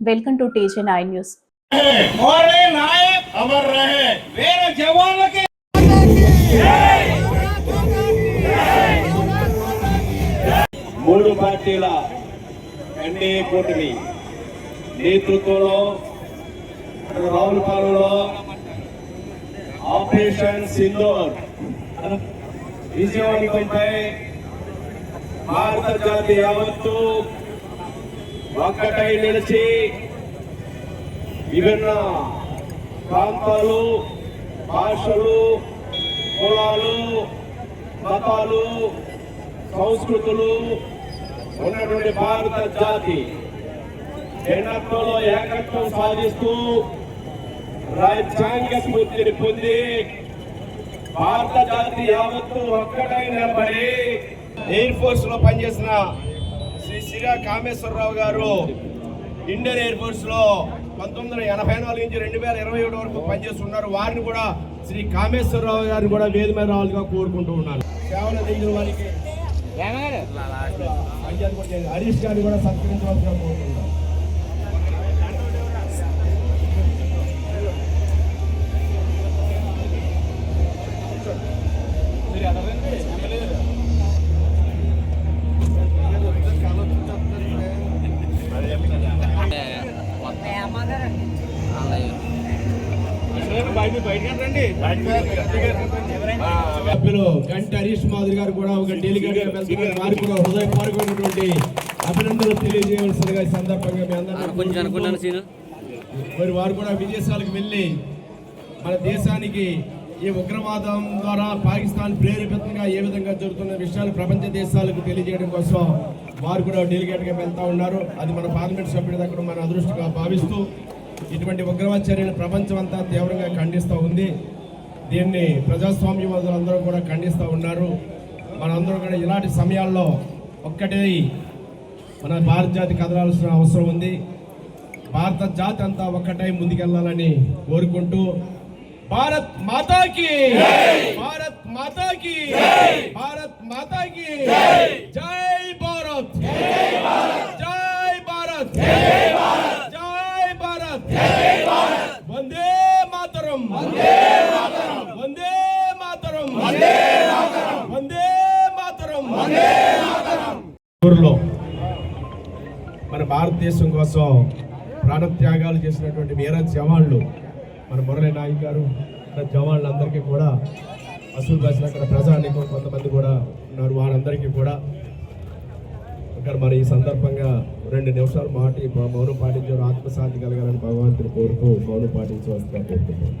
welcome to TJ nine news మూడు పార్టీల NDA కూటమి నేతృత్వంలో రావులపాలెంలో ఆపరేషన్ సింధూర్ విజయవంతంపై భారత జాతి యావత్తు ఒక్కటై నిలిచి విభిన్న ప్రాంతాలు భాషలు కులాలు మతాలు సంస్కృతులు ఉన్నటువంటి భారత జాతి భిన్నత్వంలో ఏకత్వం సాధిస్తూ రాజ్యాంగ స్ఫూర్తిని పొంది భారత జాతి యావత్తు ఒక్కటై నిలబడి ఎయిర్ ఫోర్స్లో పనిచేసిన శ్రీ సిరా కామేశ్వరరావు గారు ఇండియన్ ఎయిర్ ఫోర్స్లో పంతొమ్మిది వందల ఎనభై నాలుగు నుంచి రెండు వేల ఇరవై ఏడు వరకు పనిచేస్తున్నారు. వారిని కూడా శ్రీ కామేశ్వరరావు గారిని కూడా వేది మీద రావాలిగా కోరుకుంటూ ఉన్నారు సేవలు అందించిన వారికి పంచాయతీ కూడా చేయండి. హరీష్ గారిని కూడా సత్కరించవలసిగా కోరుకుంటున్నాను సభ్యులు గంటి హరీష్ మాధురి గారు కూడా ఒక డెలిగేట్ వారికి కూడా హృదయపూర్వకమైనటువంటి అభినందనలు తెలియజేయవలసిందిగా ఈ సందర్భంగా మీ మరి వారు కూడా విదేశాలకు వెళ్ళి మన దేశానికి ఈ ఉగ్రవాదం ద్వారా పాకిస్తాన్ ప్రేరేపితంగా ఏ విధంగా జరుగుతున్న విషయాలు ప్రపంచ దేశాలకు తెలియజేయడం కోసం వారు కూడా డెలిగేట్గా వెళ్తా ఉన్నారు. అది మన పార్లమెంట్ సభ్యుడి దగ్గర మన అదృష్టంగా భావిస్తూ ఇటువంటి ఉగ్రవాద చర్యలు ప్రపంచం అంతా తీవ్రంగా ఖండిస్తూ ఉంది. దీన్ని ప్రజాస్వామ్యవాదులందరూ కూడా ఖండిస్తూ ఉన్నారు. మనందరూ కూడా ఇలాంటి సమయాల్లో ఒక్కటే మన భారత జాతి కదలాల్సిన అవసరం ఉంది. భారత జాతి అంతా ఒక్కటై ముందుకెళ్ళాలని కోరుకుంటూ భారత్ మాతాకి భారత్ మాతాకి భారత్ మాతాకి జై! భారత్! జై భారత్! జై భారత్! వందే మాతరం! వందే మాతరం వందే మాతరం వందే మాతరం ఊర్లో మన భారతదేశం కోసం ప్రాణత్యాగాలు చేసినటువంటి వీర జవాన్లు మన మురళి నాయక్ గారు మన జవాన్లందరికీ కూడా అసలు రాసిన అక్కడ ప్రజానికం కొంతమంది కూడా ఉన్నారు వారందరికీ కూడా. ఇక్కడ మరి ఈ సందర్భంగా రెండు నిమిషాలు మాట మౌనం పాటించారు ఆత్మశాంతి కలగాలని భగవంతుని కోరుతూ మౌనం పాటించవలసిన కోరుతున్నాను.